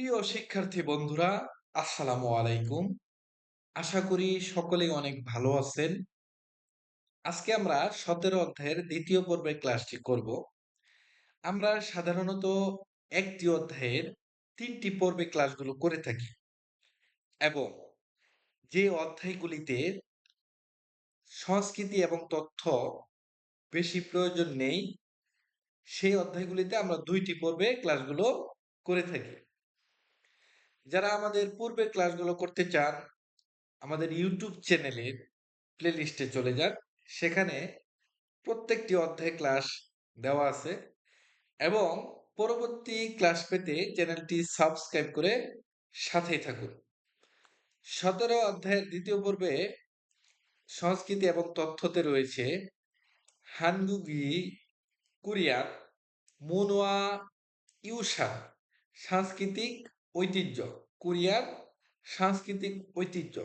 প্রিয় শিক্ষার্থী বন্ধুরা, আসসালামু আলাইকুম। আশা করি সকলেই অনেক ভালো আছেন। আজকে আমরা সতেরো অধ্যায়ের দ্বিতীয় পর্বের ক্লাসটি করব। আমরা সাধারণত একটি অধ্যায়ের তিনটি পর্বে ক্লাসগুলো করে থাকি এবং যে অধ্যায়গুলিতে সংস্কৃতি এবং তথ্য বেশি প্রয়োজন নেই, সেই অধ্যায়গুলিতে আমরা দুইটি পর্বে ক্লাসগুলো করে থাকি। যারা আমাদের পূর্বের ক্লাসগুলো করতে চান, আমাদের ইউটিউব চ্যানেলের প্লেলিস্টে চলে যান। সেখানে প্রত্যেকটি অধ্যায় ক্লাস দেওয়া আছে এবং পরবর্তী ক্লাস পেতে চ্যানেলটি সাবস্ক্রাইব করে সাথেই থাকুন। সতেরো অধ্যায়ের দ্বিতীয় পর্বে সংস্কৃতি এবং তথ্যতে রয়েছে হানগুগি কুরিয়ান, মুনোয়া ইউসা সাংস্কৃতিক ঐতিহ্য, কোরিয়ার সাংস্কৃতিক ঐতিহ্য।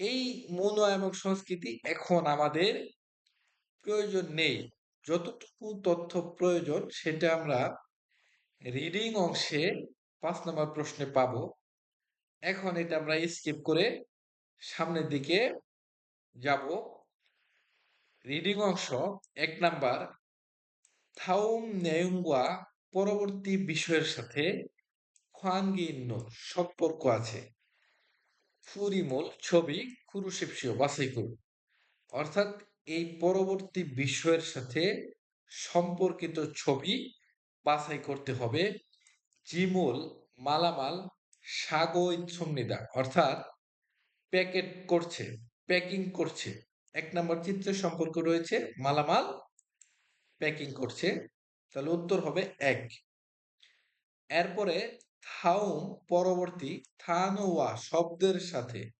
এই মনো এবং সংস্কৃতি এখন আমাদের প্রয়োজন নেই। যতটুকু তথ্য প্রয়োজন, সেটা আমরা রিডিং অংশে পাঁচ নম্বর প্রশ্নে পাব। এখন এটা আমরা স্কিপ করে সামনের দিকে যাব। রিডিং অংশ, এক নাম্বার, থাউম নেয়ুঙ্গুয়া পরবর্তী বিষয়ের সাথে খোয়ানগিন্ন সম্পর্ক আছে। ফুরিমূল ছবি কুরুশিপসীয় বাছাই করুন অর্থাৎ এই পরবর্তী বিষয়ের সাথে সম্পর্কিত ছবি বাছাই করতে হবে জিমুল মালামাল সুমনিদা অর্থাৎ প্যাকেট করছে, প্যাকিং করছে। এক নম্বর চিত্রের সম্পর্ক রয়েছে, মালামাল প্যাকিং করছে। তাহলে উত্তর হবে এক। এরপরে থাউম পরবর্তী থানোয়া শব্দের সাথে,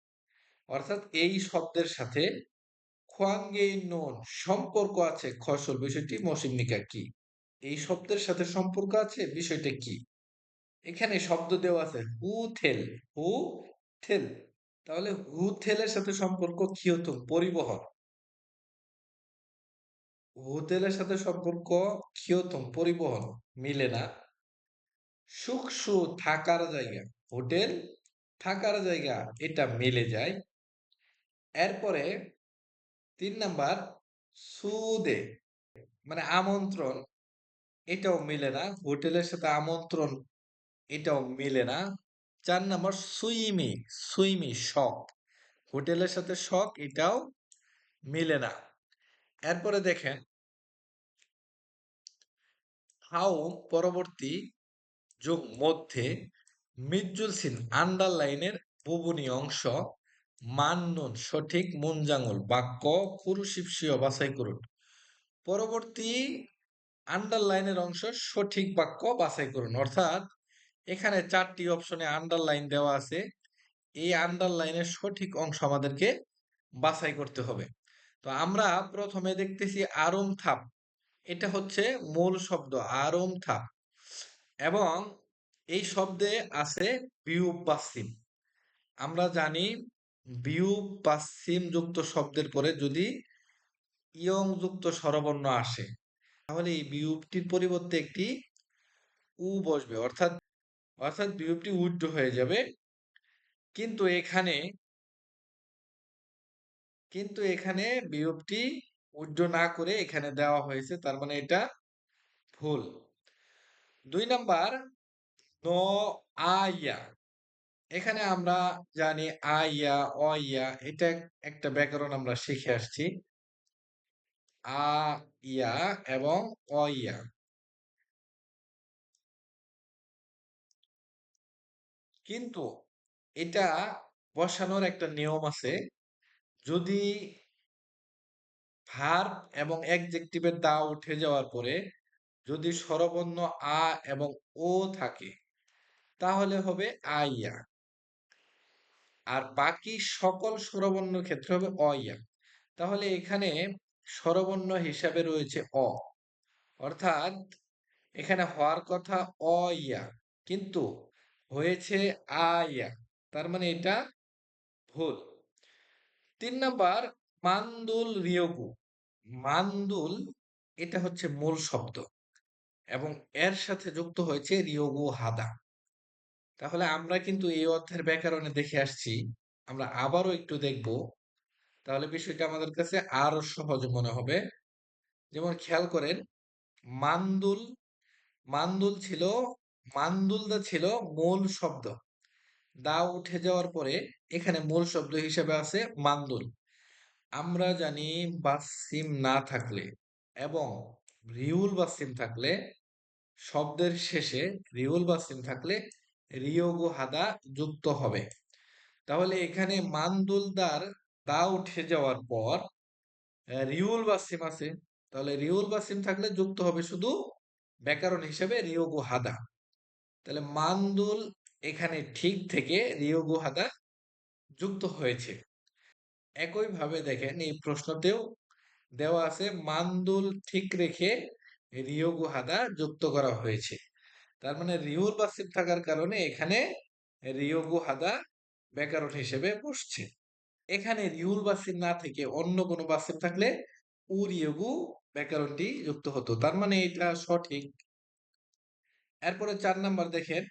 অর্থাৎ এই শব্দের সাথে নোন সম্পর্ক আছে, খসল বিষয়টি মৌসুমিকা কি? এই শব্দের সাথে সম্পর্ক আছে, বিষয়টা কি? এখানে শব্দ দেওয়া আছে, হু থেল হু থেল। তাহলে হু থেলের সাথে সম্পর্ক কি হতো? পরিবহন। হোটেলের সাথে সম্পর্ক কি হতো? পরিবহন। মিলে না। সুখ সু থাকার জায়গা, হোটেল থাকার জায়গা এটা মিলে যায়। এরপরে তিন নাম্বার, সুদে মানে আমন্ত্রণ, এটাও মিলে না। হোটেলের সাথে আমন্ত্রণ, এটাও মিলে না। চার নাম্বার, সুইমি সুইমি শখ, হোটেলের সাথে শখ এটাও মিলে না। এরপরে দেখেন হাউ পরবর্তী যোগ মধ্যে মিজুল সিন আন্ডারলাইনের বুবনী অংশ। মান্নুন সঠিক মুনজাঙ্গল বাক্য পুরুষিপসীয় বাছাই করুন। পরবর্তী আন্ডারলাইনের অংশ, সঠিক বাক্য বাছাই করুন। অর্থাৎ এখানে চারটি অপশনে আন্ডারলাইন দেওয়া আছে। এই আন্ডারলাইনের সঠিক অংশ আমাদেরকে বাছাই করতে হবে। তো আমরা প্রথমে দেখতেছি আরম থাপ। এটা হচ্ছে মূল শব্দ, আরম থাপ। এবং এই শব্দে আছে বিউব পাসিম আমরা জানি বিউব পাসিম যুক্ত শব্দের পরে যদি ইয়ং যুক্ত স্বরবর্ণ আসে, তাহলে এই বিউবটির পরিবর্তে একটি উ বসবে। অর্থাৎ অর্থাৎ বিউবটি উড্ড হয়ে যাবে। কিন্তু এখানে কিন্তু এখানে বিউবটি উড্ড না করে এখানে দেওয়া হয়েছে। তার মানে এটা ভুল। দুই নাম্বার ন আইয়া এখানে আমরা জানি আইয়া অইয়া এটা একটা ব্যাকরণ আমরা শিখে আসছি। আ ইয়া এবং অইয়া কিন্তু এটা বসানোর একটা নিয়ম আছে, যদি ভার্ব এবং একজেক্টিভের দা উঠে যাওয়ার পরে যদি স্বরবর্ণ আ এবং ও থাকে, তাহলে হবে আইয়া আর বাকি সকল স্বরবর্ণ ক্ষেত্রে হবে অইয়া তাহলে এখানে স্বরবর্ণ হিসাবে রয়েছে অ। অর্থাৎ এখানে হওয়ার কথা অইয়া কিন্তু হয়েছে আইয়া তার মানে এটা ভুল। তিন নাম্বার, মান্দুল রিয়গু। মান্দুল, এটা হচ্ছে মূল শব্দ। এবং এর সাথে যুক্ত হয়েছে রিয়গু হাদা। তাহলে আমরা কিন্তু এই অর্থের ব্যাকরণে দেখে আসছি। আমরা আবারও একটু দেখব। তাহলে বিষয়টা আমাদের কাছে আরও সহজ মনে হবে। যেমন খেয়াল করেন, মান্দুল মান্দুল ছিল, মান্দুলদা ছিল মূল শব্দ। দা উঠে যাওয়ার পরে এখানে মূল শব্দ হিসেবে আছে মান্দুল। আমরা জানি বাসিম না থাকলে এবং রিউল বাসিম থাকলে শব্দের শেষে রিউল বাসিম থাকলে রিয়োগো হাদা যুক্ত হবে। তাহলে এখানে মান্দুলদার দা উঠে যাওয়ার পর রিউল বাসিম আছে। তাহলে রিউল বাসিম থাকলে যুক্ত হবে শুধু ব্যাকরণ হিসেবে রিয়োগো হাদা। তাহলে মান্দুল এখানে ঠিক থেকে রিয়োগো হাদা যুক্ত হয়েছে। একইভাবে দেখেন এই প্রশ্নতেও দেওয়া আছে, মান্দুল ঠিক রেখে রিয়োগো হাদা যুক্ত করা হয়েছে। তার মানে রিউল বাসিম থাকার কারণে এখানে রিয়োগো হাদা ব্যাকরণ হিসেবে বসছে। এখানে রিউল বাসিম না থেকে অন্য কোনো বাসিম থাকলে উরিয়োগু ব্যাকরণটি যুক্ত হতো। তার মানে এটা সঠিক। এরপরে চার নাম্বার দেখেন।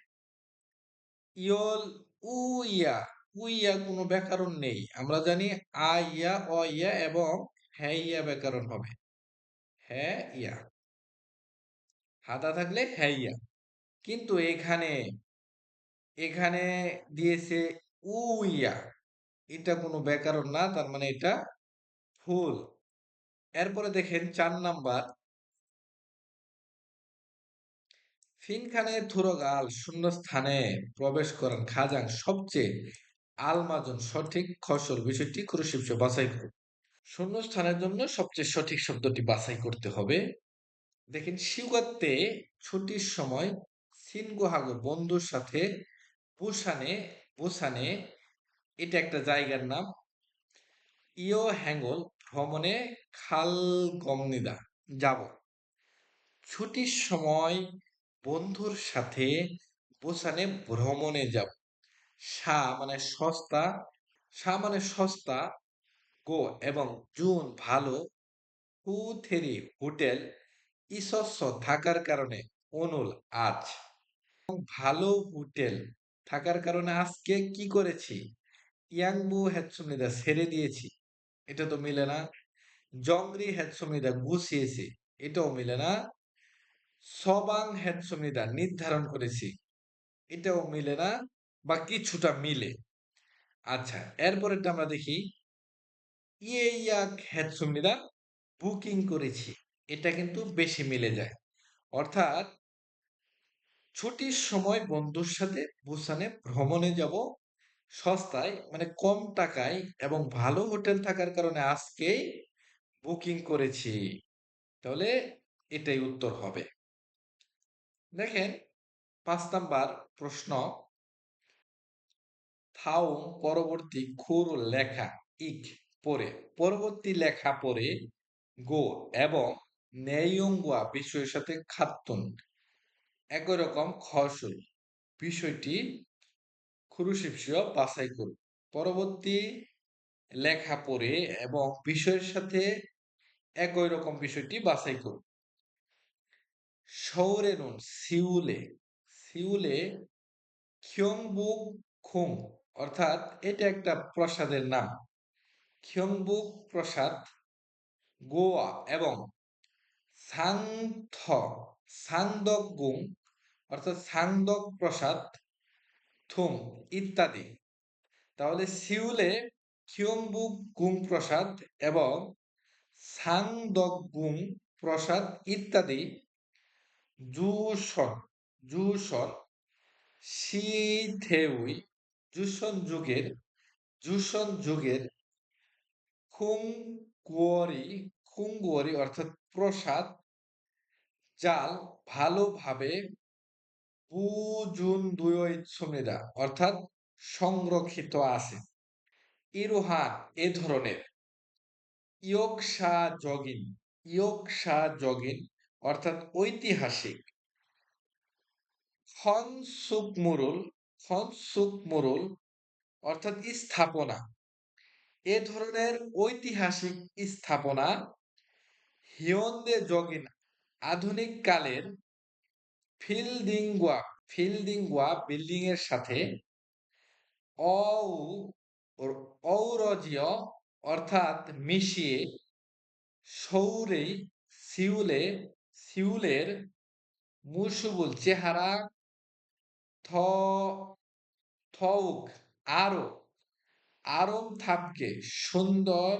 ইয়ল উইয়া উইয়া কোনো ব্যাকরণ নেই। আমরা জানি আ ইয়া, অ ইয়া এবং হ্যাঁ ইয়া ব্যাকরণ হবে। হ্যাঁ ইয়া। হাদা থাকলে হ্যাঁ ইয়া। কিন্তু এখানে এখানে দিয়েছে উইয়া এটা কোনো ব্যাকরণ না, তার মানে এটা ভুল এরপরে দেখেন চার নাম্বার। ফিনখানে থুরগাল শূন্য স্থানে প্রবেশ করেন খাজাং সবচেয়ে আলমাজন সঠিক খসর বিষয়টি ক্রুশিপস বাছাই করুন। শূন্য স্থানের জন্য সবচেয়ে সঠিক শব্দটি বাছাই করতে হবে। দেখেন শিউগাতে ছুটির সময় সিনগুহাগর বন্ধুর সাথে বুসানে বুসানে এটা একটা জায়গার নাম। ইও হ্যাঙ্গল ভ্রমণে খাল গমনিদা যাব। ছুটির সময় বন্ধুর সাথে বোসানে ভ্রমণে যাব। সা মানে সস্তা, সা মানে সস্তা, গো এবং জুন ভালো। হু থেরি হোটেল ইসস্য থাকার কারণে অনুল আজ। ভালো হোটেল থাকার কারণে আজকে কি করেছি? ইয়াংবু হ্যাটসুমিদা ছেড়ে দিয়েছি। এটা তো মিলে না। জংরি হ্যাটসুমিদা গুছিয়েছি। এটাও মিলে না। সবাং হ্যাটসুমিদা নির্ধারণ করেছি। এটাও মিলে না বা কিছুটা মিলে। আচ্ছা এরপরেরটা আমরা দেখি। ইয়ে ইয়াক হ্যাটসুমিদা বুকিং করেছি। এটা কিন্তু বেশি মিলে যায়। অর্থাৎ ছুটির সময় বন্ধুর সাথে বুসানে ভ্রমণে যাব, সস্তায় মানে কম টাকায় এবং ভালো হোটেল থাকার কারণে আজকেই বুকিং করেছি। তাহলে এটাই উত্তর হবে। দেখেন, পাঁচ নাম্বার প্রশ্ন। থাউং পরবর্তী খুর লেখা ইক পরে, পরবর্তী লেখা পরে, গো এবং নেয়ঙ্গুয়া বিষয়ের সাথে খসল বিষয়টি খুরুশিপসীয় বাছাই করুন। পরবর্তী লেখা পড়ে এবং বিষয়ের সাথে একই রকম বিষয়টি বাছাই করুন। নুন, সিউলে। সিউলে খিয়ংবুক খুং, অর্থাৎ এটা একটা প্রসাদের নাম। খিয়ংবুক প্রসাদ, গোয়া এবং সাংথ সাংদক গুং অর্থাৎ সাংদক প্রসাদ থুম ইত্যাদি। তাহলে সিউলে খিয়ংবুক গুং প্রসাদ এবং সাংদক গুং প্রসাদ ইত্যাদি, জুসন জুসন, শিথেউই, জুসন যুগের জুসন যুগের খুংগুয়ারি খুংগুয়ারি অর্থাৎ প্রসাদ জাল ভালোভাবে বুজুন দুই সুমিদা অর্থাৎ সংরক্ষিত আছে। ইরোহান এ ধরনের। ইয়কশা জগিন ইয়কশা জগিন অর্থাৎ ঐতিহাসিক। খনসুক মুরুল খনসুক মুরুল অর্থাৎ স্থাপনা। এ ধরনের ঐতিহাসিক স্থাপনা হিয়ন্দে জগিন আধুনিক কালের ফিল্ডিংগুয়া ফিল্ডিংওয়া বিল্ডিং এর সাথে অউ ঔরজীয় অর্থাৎ মিশিয়ে সৌরে সিউলে, সিউলের মুসুবুল চেহারা থউক, আরও আরম থাপকে সুন্দর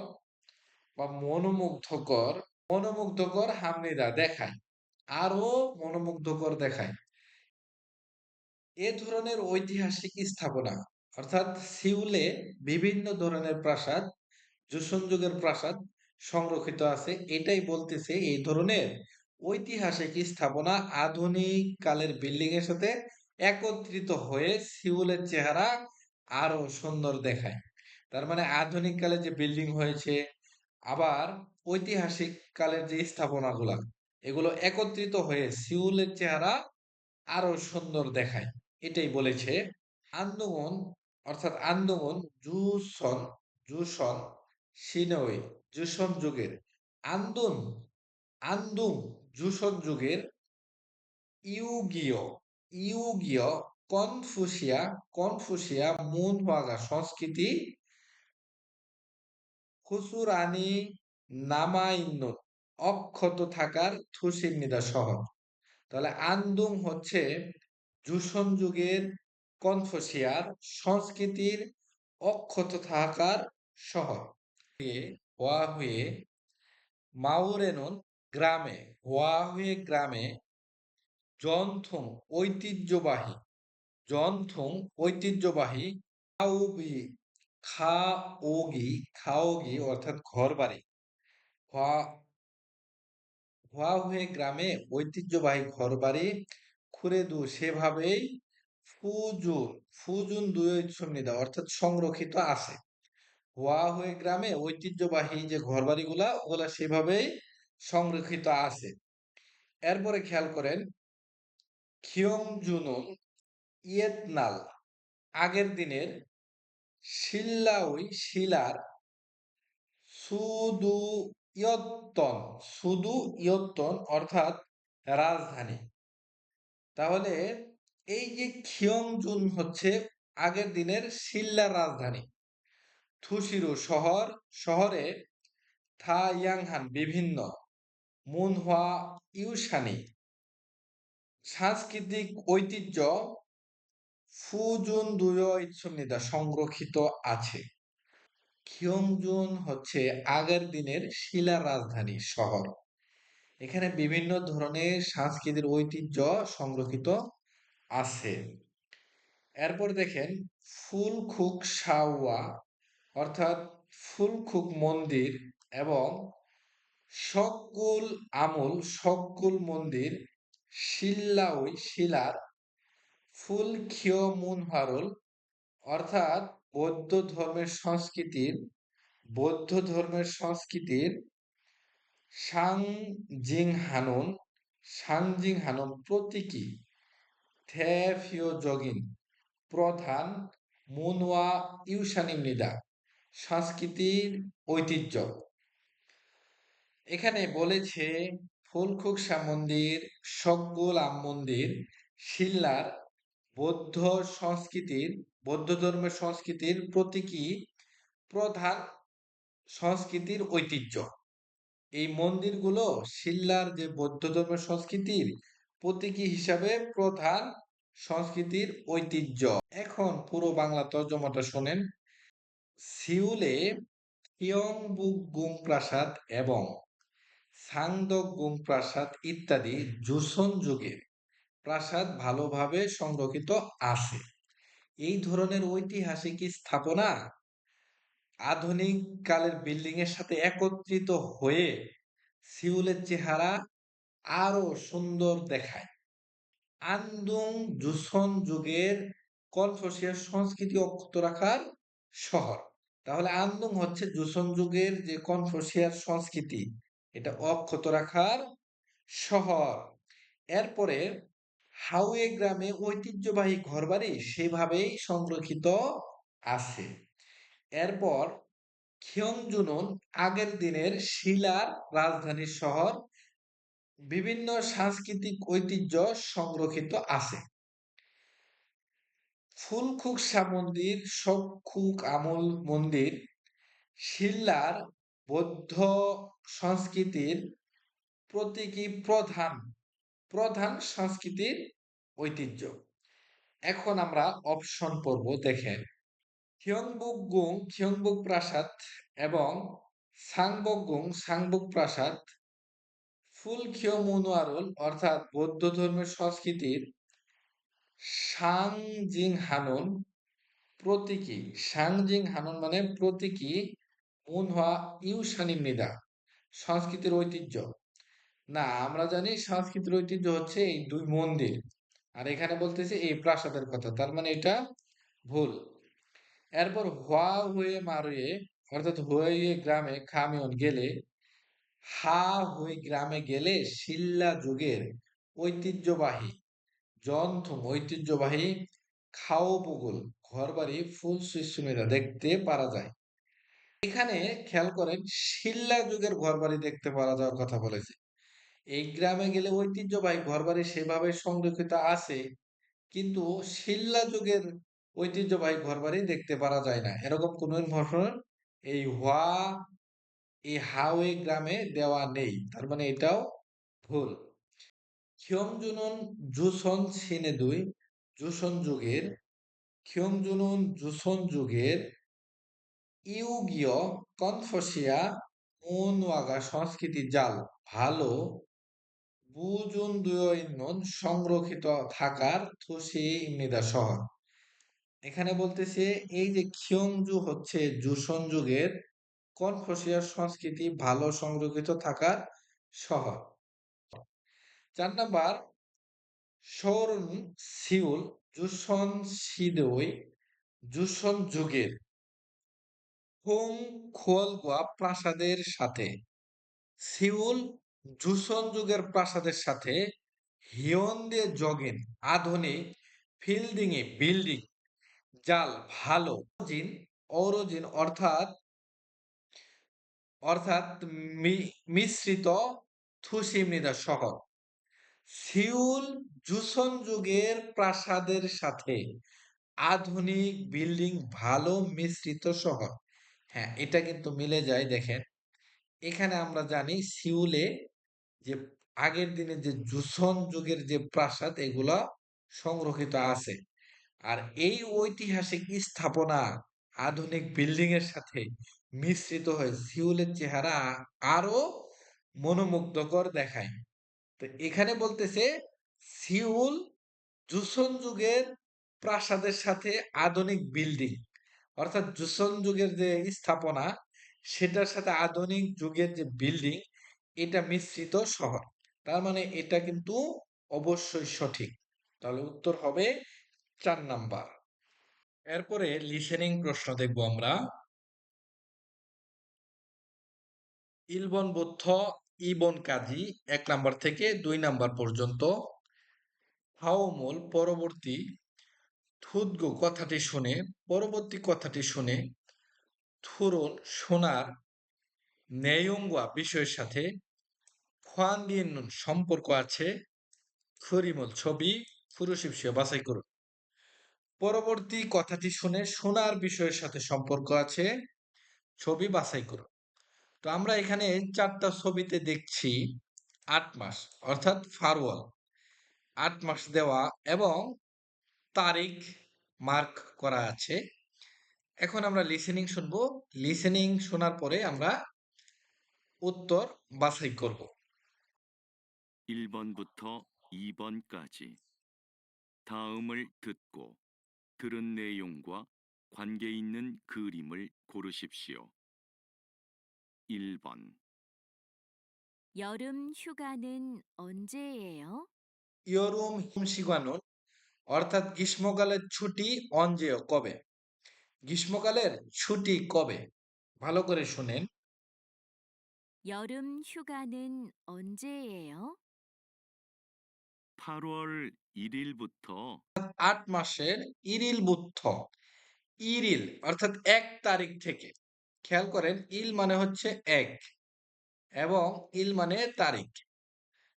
বা মনোমুগ্ধকর মনোমুগ্ধকর হামনিরা দেখায় আরও মনোমুগ্ধকর দেখায়। এ ধরনের ঐতিহাসিক স্থাপনা, অর্থাৎ সিউলে বিভিন্ন ধরনের প্রাসাদ যোশন যুগের প্রাসাদ সংরক্ষিত আছে, এটাই বলতেছে এই ধরনের ঐতিহাসিক স্থাপনা আধুনিক কালের বিল্ডিং এর সাথে একত্রিত হয়ে সিউলের চেহারা আরও সুন্দর দেখায়। তার মানে আধুনিক কালে যে বিল্ডিং হয়েছে, আবার ঐতিহাসিক কালের যে স্থাপনাগুলা, এগুলো একত্রিত হয়ে সিউলের চেহারা আরও সুন্দর দেখায়। এটাই বলেছে আন্দোলন অর্থাৎ আন্দোলন জুসন জুসন সিনওয়ে জুসন যুগের আন্দোন, আন্দুম জুসন যুগের ইউগীয় ইউগীয় কনফুসিয়া কনফুসিয়া মুন মুনওয়াগা সংস্কৃতি খুসুরানি নামাইন্য অক্ষত থাকার থুসিমিদা শহর তাহলে আন্দুং হচ্ছে জুসন যুগের কনফুসিয়ার সংস্কৃতির অক্ষত থাকার শহর হুয়ে মাউরেনন গ্রামে হুয়ে গ্রামে জন্থুং ঐতিহ্যবাহী জন্থুং ঐতিহ্যবাহী খাওগি খাওগি অর্থাৎ ঘর বাড়ি হুয়ে গ্রামে ঐতিহ্যবাহী ঘর বাড়ি খুরেদু সেভাবেই ফুজুন ফুজুন দুই সন্নিধা অর্থাৎ সংরক্ষিত আছে। হুয়ে গ্রামে ঐতিহ্যবাহী যে ঘর বাড়িগুলা ওগুলা সেভাবেই সংরক্ষিত আছে। এরপরে খেয়াল করেন খিয়ং জুনুন ইয়েতনাল, আগের দিনের শিল্লাউই শিলার সুদু ইয়ত্তন, শুধু ইয়ত্তন অর্থাৎ রাজধানী। তাহলে এই যে খিয়ংজুন হচ্ছে আগের দিনের শিল্লার রাজধানী। থুসিরু শহর, শহরে থা ইয়াংহান বিভিন্ন, মুনহোয়া ইউসানি সাংস্কৃতিক ঐতিহ্য ফুজুন দুয় সংরক্ষিত আছে। খিয়ংজুন হচ্ছে আগের দিনের শিলা রাজধানী শহর। এখানে বিভিন্ন ধরনের সাংস্কৃতিক ঐতিহ্য সংরক্ষিত আছে। এরপর দেখেন, ফুলখুক সাওয়া অর্থাৎ ফুলখুক মন্দির এবং সকল আমল সকল মন্দির শিল্লাওই শিলার ফুল খিয় মুনহারুল অর্থাৎ বৌদ্ধ ধর্মের সংস্কৃতির বৌদ্ধ ধর্মের সংস্কৃতির সাংজিং হানুন সাংজিং হানুন প্রতীকী জগিন প্রধান মুনওয়া ইউসানিমনিদা, সংস্কৃতির ঐতিহ্য। এখানে বলেছে ফুলখুকসা মন্দির সকল আম মন্দির শিল্লার বৌদ্ধ সংস্কৃতির, বৌদ্ধ ধর্মের সংস্কৃতির প্রতীকী প্রধান সংস্কৃতির ঐতিহ্য। এই মন্দিরগুলো শিল্লার যে বৌদ্ধ ধর্মের সংস্কৃতির প্রতীকী হিসাবে প্রধান সংস্কৃতির ঐতিহ্য। এখন পুরো বাংলা তর্জমাটা শোনেন। সিউলে ইয়ংবুক গুং প্রাসাদ এবং সাংদক গুং প্রাসাদ ইত্যাদি জুসন যুগের প্রাসাদ ভালোভাবে সংরক্ষিত আছে। এই ধরনের ঐতিহাসিক স্থাপনা আধুনিক কালের বিল্ডিং এর সাথে একত্রিত হয়ে সিউলের চেহারা আরও সুন্দর দেখায়। আন্দুং জুসন যুগের কনফুসিয়াস সংস্কৃতি অক্ষত রাখার শহর। তাহলে আন্দুং হচ্ছে জুসন যুগের যে কনফুসিয়াস সংস্কৃতি, এটা অক্ষত রাখার শহর। এরপরে হাউয়ে গ্রামে ঐতিহ্যবাহী ঘরবাড়ি সেভাবেই সংরক্ষিত আছে। এরপর খিয়ংজুনুন আগের দিনের শিলার রাজধানীর শহর, বিভিন্ন সাংস্কৃতিক ঐতিহ্য সংরক্ষিত আছে। ফুলখুকসা মন্দির শোকখুক আমল মন্দির শিল্লার বৌদ্ধ সংস্কৃতির প্রতীকী প্রধান প্রধান সংস্কৃতির ঐতিহ্য। এখন আমরা অপশন পড়ব, দেখেন। খিয়ংবুকগুং খিয়ংবুক প্রাসাদ এবং সাংবকগুং সাংবুক প্রাসাদ ফুল ফুলখিও মুনুয়ারুল অর্থাৎ বৌদ্ধ ধর্মের সংস্কৃতির সাংজিং হানুন প্রতীকী। সাংজিং হানুন মানে প্রতীকী মুনহা ইউসানি মৃদা সংস্কৃতির ঐতিহ্য। না, আমরা জানি সংস্কৃতির ঐতিহ্য হচ্ছে এই দুই মন্দির। আর এখানে বলতেছে এই প্রাসাদের কথা, তার মানে এটা ভুল। এরপর হুয়া হুয়ে মারুয়ে, অর্থাৎ হুয়ে গ্রামে খামিয়ন গেলে, হা হয়ে গ্রামে গেলে শিল্লা যুগের ঐতিহ্যবাহী জন্থুম ঐতিহ্যবাহী খাও পুগুল ঘরবাড়ি ফুল সুস্মিতা দেখতে পারা যায়। এখানে খেয়াল করেন, শিল্লা যুগের ঘরবাড়ি দেখতে পারা যাওয়ার কথা বলেছে। এই গ্রামে গেলে ঐতিহ্যবাহী ঘরবাড়ি সেভাবে সংরক্ষিত আছে, কিন্তু শিল্লা যুগের ঐতিহ্যবাহী ঘরবাড়ি দেখতে পারা যায় না। এরকম কোন ইনফরমেশন এই হওয়া, এই হাওয়ে গ্রামে দেওয়া নেই। তার মানে এটাও ভুল। খিয়ংজুনুন জুসন সিনে দুই, জুসন যুগের খিয়ংজুনুন জুসন যুগের ইউগীয় কনফুসিয়া মুনওয়াগা সংস্কৃতি জাল ভালো বুজুন দুয়নন সংরক্ষিত থাকার থুসি ইমনিদা শহর এখানে বলতেছে, এই যে খিয়ংজু হচ্ছে জুসন যুগের কনফুসিয়াস সংস্কৃতি ভালো সংরক্ষিত থাকার শহর। চার নাম্বার সৌরন সিউল জুসন সিদই জুসন যুগের হোং খোয়ালগুয়া প্রাসাদের সাথে। সিউল জুসন যুগের প্রাসাদের সাথে হিয়ন্দে জগিন আধুনিক ফিল্ডিং এ বিল্ডিং, জাল, ভালো জিন অরজিন অর্থাৎ অর্থাৎ মিশ্রিত থুসিমনিদা শহর সিউল জুসন যুগের প্রাসাদের সাথে আধুনিক বিল্ডিং, ভালো মিশ্রিত শহর হ্যাঁ এটা কিন্তু মিলে যায়, দেখেন। এখানে আমরা জানি সিউলে যে আগের দিনে যে জুসন যুগের যে প্রাসাদ, এগুলা সংরক্ষিত আছে। আর এই ঐতিহাসিক স্থাপনা আধুনিক বিল্ডিং এর সাথে মিশ্রিত হয়ে সিউলের চেহারা আরও মনোমুগ্ধকর দেখায়। তো এখানে বলতেছে সিউল জুসন যুগের প্রাসাদের সাথে আধুনিক বিল্ডিং। অর্থাৎ জুসন যুগের যে স্থাপনা, সেটার সাথে আধুনিক যুগের যে বিল্ডিং এটা মিশ্রিত শহর। তার মানে এটা কিন্তু অবশ্যই সঠিক। তাহলে উত্তর হবে চার নাম্বার। এরপরে লিসেনিং প্রশ্ন দেখব আমরা। ইলবন বুদ্ধ, ইবন কাজী, এক নাম্বার থেকে দুই নাম্বার পর্যন্ত। হাওমুল পরবর্তী থুদগু কথাটি শুনে, পরবর্তী কথাটি শুনে, থুরন, সোনার নেয়ঙ্গুয়া বিষয়ের সাথে খোয়ান্দিন সম্পর্ক আছে। খুরিমুল ছবি ফুরুশিপসিও বাছাই করুন। পরবর্তী কথাটি শুনে সোনার বিষয়ের সাথে সম্পর্ক আছে, ছবি বাছাই করুন। তো আমরা এখানে চারটা ছবিতে দেখছি আট মাস, অর্থাৎ ফারওয়াল। আট মাস দেওয়া এবং তারিখ মার্ক করা আছে। এখন আমরা লিসেনিং শুনব। লিসেনিং শোনার পরে আমরা উত্তর বাছাই করব 1번부터 2번까지 다음을 듣고 들은 내용과 관계 있는 그림을 고르십시오. 1번, 여름 휴가는 언제예요? ইয়রুম হিমশিগানুন অর্থাৎ গ্রীষ্মকালের ছুটি অঞ্জেয় কবে গ্রীষ্মকালের ছুটি কবে ভালো করে শুনেন 여름 휴가는 언제예요? 8월 1일부터 আট মাসের ইরিল বুথ ইরিল অর্থাৎ এক তারিখ থেকে খেয়াল করেন ইল মানে হচ্ছে এক এবং ইল মানে তারিখ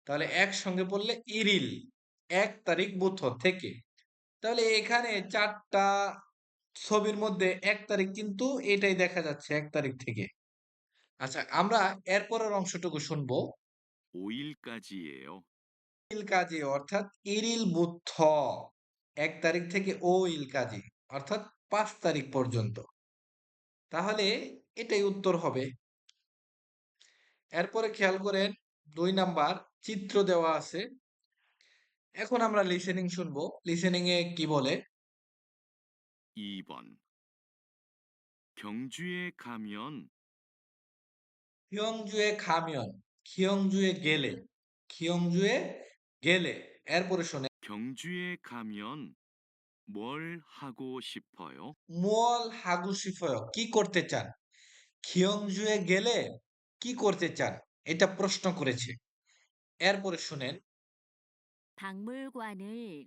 তাহলে একসঙ্গে পড়লে ইরিল এক তারিখ বুথ থেকে তাহলে এখানে চারটা ছবির মধ্যে এক তারিখ কিন্তু এটাই দেখা যাচ্ছে এক তারিখ থেকে আচ্ছা আমরা এরপরের অংশটুকু শুনবো 5일까지예요. ইল কাজী অর্থাৎ ইরিল বুদ্ধ এক তারিখ থেকে ও ইল কাজী অর্থাৎ পাঁচ তারিখ পর্যন্ত তাহলে এটাই উত্তর হবে এরপরে খেয়াল করেন দুই নাম্বার চিত্র দেওয়া আছে এখন আমরা লিসেনিং শুনবো লিসেনিং এ কি বলে 2번. 경주에 가면 খিয়ংজুয়ে খামিয়ন খিয়ংজুয়ে গেলে খিয়ংজুয়ে গেলে এরপরে শোনে 경주에 가면 뭘 하고 싶어요? মুয়াল হাগুসিফয় কি করতে চান খিয়ংজুয়ে গেলে কি করতে চান এটা প্রশ্ন করেছে এরপরে শুনেন 박물관을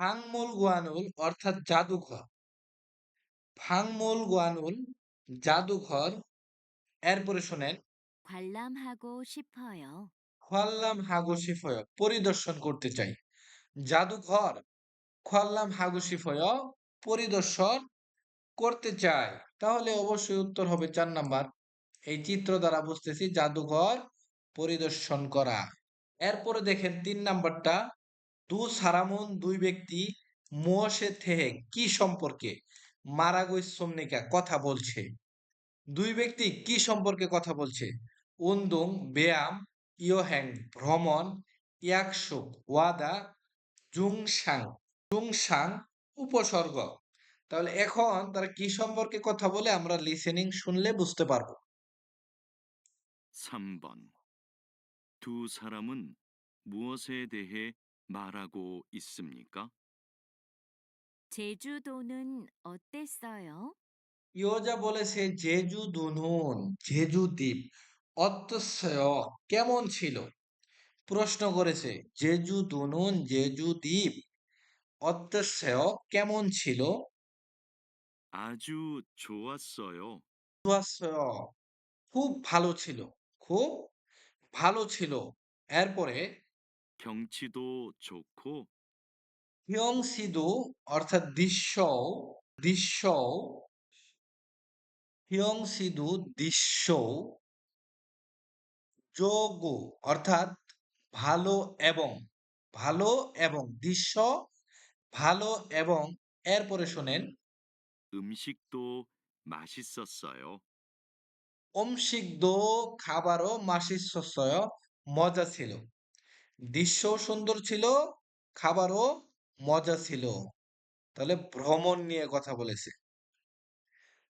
ভাংমুল গুয়ানুল অর্থাৎ জাদুঘর ভাংমুল গুয়ানুল জাদুঘর এরপরে শুনেন 관람하고 싶어요. খোয়াল্লাম হাগুসিফয় পরিদর্শন করতে চাই জাদুঘর খোয়াল্লাম হাগুসিফয় পরিদর্শন করতে চাই তাহলে অবশ্যই উত্তর হবে চার নাম্বার এই চিত্র দ্বারা বুঝতেছি জাদুঘর পরিদর্শন করা এরপরে দেখেন তিন নাম্বারটা দু সারামুন দুই ব্যক্তি মোসে থেহে কি সম্পর্কে মারাগুই সোমনিকা কথা বলছে দুই ব্যক্তি কি সম্পর্কে কথা বলছে উন্দুং ব্যায়াম ইয়োহ্যাং ভ্রমণ ইয়াকসুক ওয়াদা জুংসাং জুংসাং উপসর্গ তাহলে এখন তারা কি সম্পর্কে কথা বলে আমরা লিসেনিং শুনলে বুঝতে পারবো 3번. 두 사람은 무엇에 대해 말하고 있습니까? 제주도는 어땠어요? ইয়োজা বলেছে জেজু দুনুন জেজু দ্বীপ অত্যশ্চয় কেমন ছিল প্রশ্ন করেছে জেজু দুনুন জেজু দ্বীপ অত্যশ্চয় কেমন ছিল 아주 좋았어요. 좋았어요. খুব ভালো ছিল খুব ভালো ছিল এরপরে 경치도 좋고 হিয়ংসিদু অর্থাৎ দৃশ্য দৃশ্য হিয়ংসিদু দৃশ্য যোগ অর্থাৎ ভালো এবং ভালো এবং দৃশ্য ভালো এবং এরপরে শোনেন 음식도 맛있었어요. অমসিকদো খাবারও মাসিসস্যয় মজা ছিল দৃশ্যও সুন্দর ছিল খাবারও মজা ছিল তাহলে ভ্রমণ নিয়ে কথা বলেছে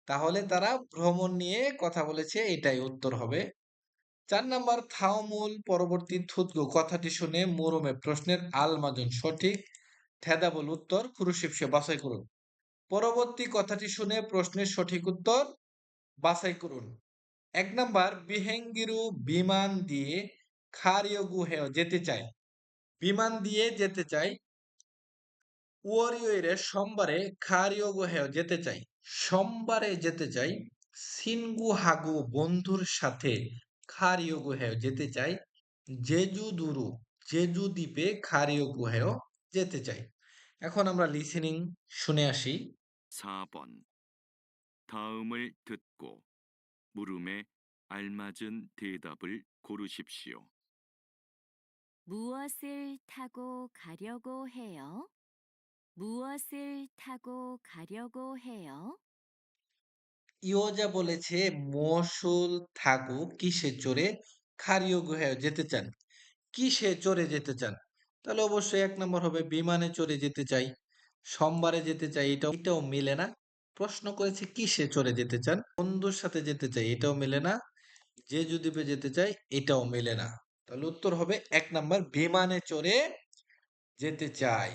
তাহলে তারা ভ্রমণ নিয়ে কথা বলেছে, এটাই উত্তর হবে। চার নাম্বার, থাওমুল পরবর্তী থুতগো কথাটি শুনে মোরমে প্রশ্নের আলমাজন সঠিক, থেদাবল উত্তর খুরুশিপসে বাছাই করুন। পরবর্তী কথাটি শুনে প্রশ্নের সঠিক উত্তর বাছাই করুন। এক নাম্বার, বিহেঙ্গিরু বিমান দিয়ে খারিয়গু হেয় যেতে চায়। বিমান দিয়ে যেতে চাই ওয়ারিওরে সোমবারে খারিয়গু হেয় যেতে চাই সোমবারে যেতে চাই সিনগু হাগু বন্ধুর সাথে খারিয়গু হেয় যেতে চাই জেজু দুরু জেজু দ্বীপে খারিয়গু হেয় যেতে চাই এখন আমরা লিসেনিং শুনে আসি 4번. 다음을 듣고 물음에 알맞은 대답을 고르십시오. 무엇을 타고 가려고 해요? 무엇을 타고 가려고 해요? ইয়োজা বলেছে মশুল থাকু কিসে চড়ে খারিয়গু হেয় যেতে চান কিসে চড়ে যেতে চান তাহলে অবশ্যই এক নম্বর হবে বিমানে চড়ে যেতে চাই সোমবারে যেতে চাই এটাও এটাও মিলে না প্রশ্ন করেছে কিসে চড়ে যেতে চান বন্ধুর সাথে যেতে চাই এটাও মিলে না যে দ্বীপে যেতে চাই এটাও মিলে না তাহলে উত্তর হবে এক নাম্বার বিমানে চড়ে যেতে চাই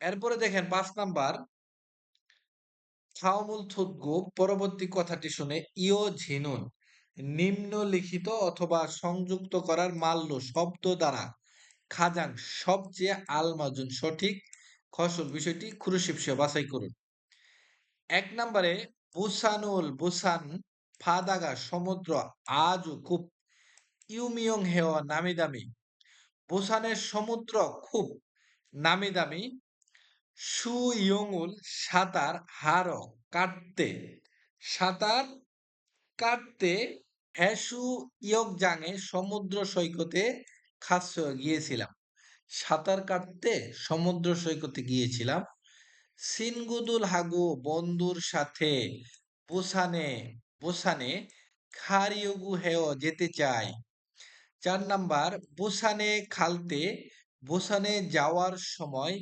এরপরে দেখেন পাঁচ নাম্বার। থাওমুল থুতগু পরবর্তী কথাটি শুনে ইও ঝিনুন, নিম্নলিখিত অথবা সংযুক্ত করার মাল্য শব্দ দ্বারা খাজাং সবচেয়ে আলমাজুন সঠিক খসল বিষয়টি খুরুশিপসে বাছাই করুন। এক নম্বরে, বুসানুল বুসান ফাদাগা সমুদ্র আজও খুব ইউমিয়ং হেওয়া নামি দামি। বুসানের সমুদ্র খুব নামি দামি। সুইয়ঙুল সাঁতার হাড় কাটতে। সাঁতার কাটতে হ্যাসু ইয়কজাংয়ে সমুদ্র সৈকতে খাস গিয়েছিলাম। সাঁতার কাটতে সমুদ্র সৈকতে গিয়েছিলাম। সিনগুদুল হাগু বন্ধুর সাথে বোসানে, বুসানে খারিয়োগু হেও যেতে চাই চার নাম্বার, বোসানে খালতে, বোসানে যাওয়ার সময়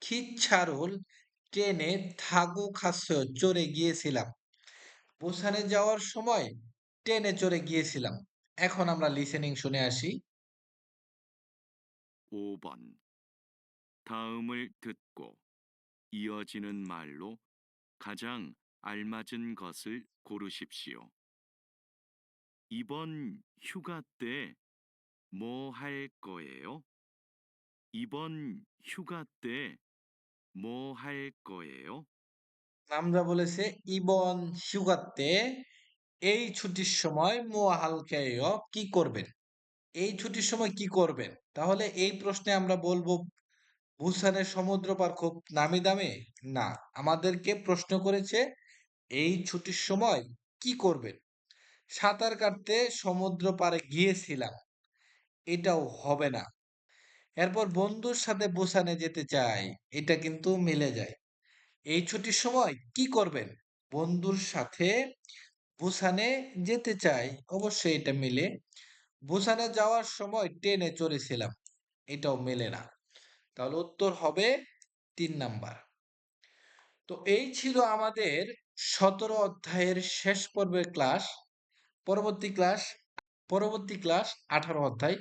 খিচ্ছারুল ট্রেনে থাগু খাস্য চড়ে গিয়েছিলাম বুসানে যাওয়ার সময় ট্রেনে চড়ে গিয়েছিলাম এখন আমরা লিসেনিং শুনে আসি 5번 다음을 듣고 이어지는 말로 가장 알맞은 것을 고르십시오. 이번 휴가 때 뭐 할 거예요? 이번 휴가 때 뭐 할 거예요? আমরা বলেছে ইবন হিউগাতে এই ছুটির সময় মোয়াহালকেয় কি করবেন এই ছুটির সময় কি করবেন তাহলে এই প্রশ্নে আমরা বলবো বুসানের সমুদ্র পার খুব নামি দামে না আমাদেরকে প্রশ্ন করেছে এই ছুটির সময় কি করবেন সাঁতার কাটতে সমুদ্র পাড়ে গিয়েছিলাম এটাও হবে না এরপর বন্ধুর সাথে বুসানে যেতে চাই, এটা কিন্তু মিলে যায়। এই ছুটির সময় কি করবেন? বন্ধুর সাথে বুসানে যেতে চাই, অবশ্যই এটা মিলে। বুসানে যাওয়ার সময় ট্রেনে চড়েছিলাম, এটাও মেলে না। তাহলে উত্তর হবে তিন নাম্বার। তো এই ছিল আমাদের সতেরো অধ্যায়ের শেষ পর্বের ক্লাস, পরবর্তী ক্লাস পরবর্তী ক্লাস আঠারো অধ্যায়।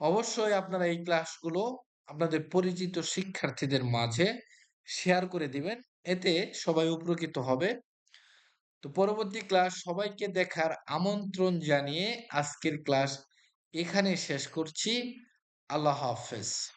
অবশ্যই আপনারা এই ক্লাসগুলো আপনাদের পরিচিত শিক্ষার্থীদের মাঝে শেয়ার করে দিবেন। এতে সবাই উপকৃত হবে। তো পরবর্তী ক্লাস সবাইকে দেখার আমন্ত্রণ জানিয়ে আজকের ক্লাস এখানে শেষ করছি। আল্লাহ হাফেজ।